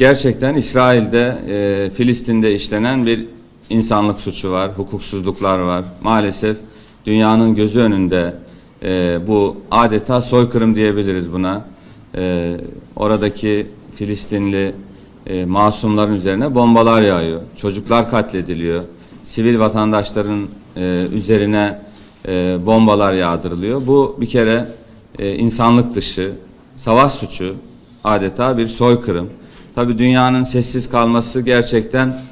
Gerçekten İsrail'de, e, Filistin'de işlenen bir insanlık suçu var, hukuksuzluklar var. Maalesef dünyanın gözü önünde e, bu adeta soykırım diyebiliriz buna. E, oradaki Filistinli e, masumların üzerine bombalar yağıyor. Çocuklar katlediliyor. Sivil vatandaşların e, üzerine e, bombalar yağdırılıyor. Bu bir kere e, insanlık dışı, savaş suçu, adeta bir soykırım. Tabi dünyanın sessiz kalması gerçekten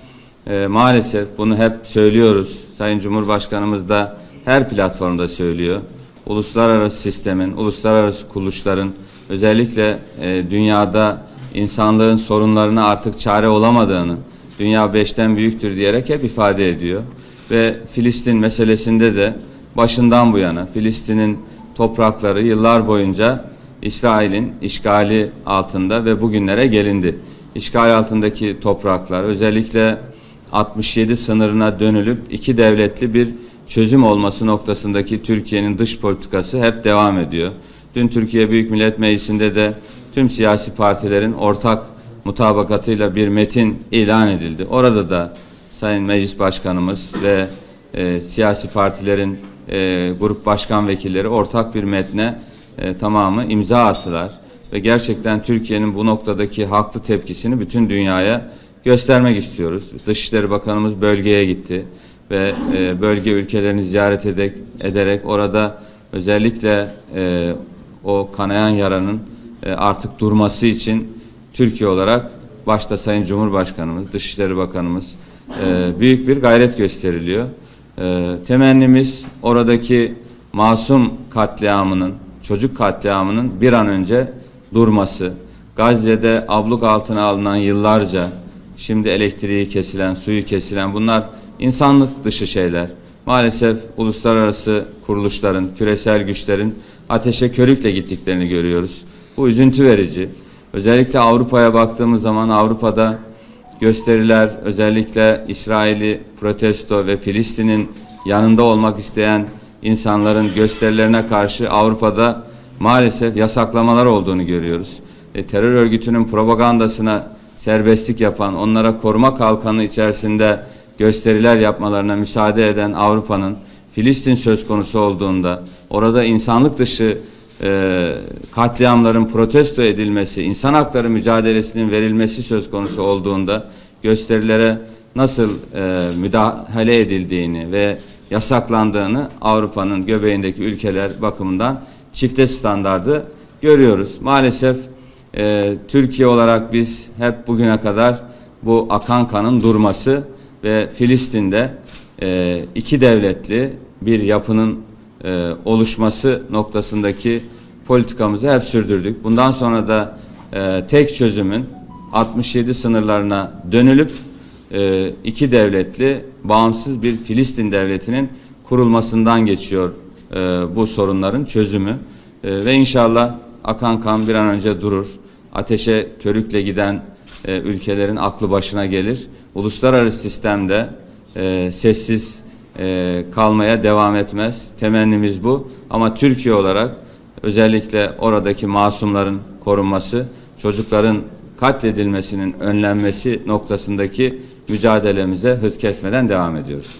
e, maalesef bunu hep söylüyoruz. Sayın Cumhurbaşkanımız da her platformda söylüyor. Uluslararası sistemin, uluslararası kuruluşların özellikle e, dünyada insanlığın sorunlarına artık çare olamadığını, dünya beşten büyüktür diyerek hep ifade ediyor. Ve Filistin meselesinde de başından bu yana Filistin'in toprakları yıllar boyunca İsrail'in işgali altında ve bugünlere gelindi. İşgal altındaki topraklar özellikle 67 sınırına dönülüp iki devletli bir çözüm olması noktasındaki Türkiye'nin dış politikası hep devam ediyor. Dün Türkiye Büyük Millet Meclisi'nde de tüm siyasi partilerin ortak mutabakatıyla bir metin ilan edildi. Orada da Sayın Meclis Başkanımız ve e, siyasi partilerin e, grup başkan vekilleri ortak bir metne e, tamamı imza attılar. Ve gerçekten Türkiye'nin bu noktadaki haklı tepkisini bütün dünyaya göstermek istiyoruz. Dışişleri Bakanımız bölgeye gitti ve e, bölge ülkelerini ziyaret ederek, ederek orada özellikle e, o kanayan yaranın e, artık durması için Türkiye olarak başta Sayın Cumhurbaşkanımız, Dışişleri Bakanımız e, büyük bir gayret gösteriliyor. E, temennimiz oradaki masum katliamının, çocuk katliamının bir an önce durması. Gazze'de abluk altına alınan yıllarca şimdi elektriği kesilen, suyu kesilen bunlar insanlık dışı şeyler. Maalesef uluslararası kuruluşların, küresel güçlerin ateşe körükle gittiklerini görüyoruz. Bu üzüntü verici. Özellikle Avrupa'ya baktığımız zaman Avrupa'da gösteriler özellikle İsrail'i protesto ve Filistin'in yanında olmak isteyen insanların gösterilerine karşı Avrupa'da maalesef yasaklamalar olduğunu görüyoruz. E, terör örgütünün propagandasına serbestlik yapan, onlara koruma kalkanı içerisinde gösteriler yapmalarına müsaade eden Avrupa'nın Filistin söz konusu olduğunda orada insanlık dışı e, katliamların protesto edilmesi, insan hakları mücadelesinin verilmesi söz konusu olduğunda gösterilere nasıl e, müdahale edildiğini ve yasaklandığını Avrupa'nın göbeğindeki ülkeler bakımından çifte standardı görüyoruz. Maalesef e, Türkiye olarak biz hep bugüne kadar bu akan kanın durması ve Filistin'de e, iki devletli bir yapının e, oluşması noktasındaki politikamızı hep sürdürdük. Bundan sonra da e, tek çözümün 67 sınırlarına dönülüp e, iki devletli bağımsız bir Filistin devletinin kurulmasından geçiyor e, bu sorunların çözümü E, ve inşallah akan kan bir an önce durur. Ateşe körükle giden e, ülkelerin aklı başına gelir. Uluslararası sistemde e, sessiz e, kalmaya devam etmez. Temennimiz bu. Ama Türkiye olarak özellikle oradaki masumların korunması, çocukların katledilmesinin önlenmesi noktasındaki mücadelemize hız kesmeden devam ediyoruz.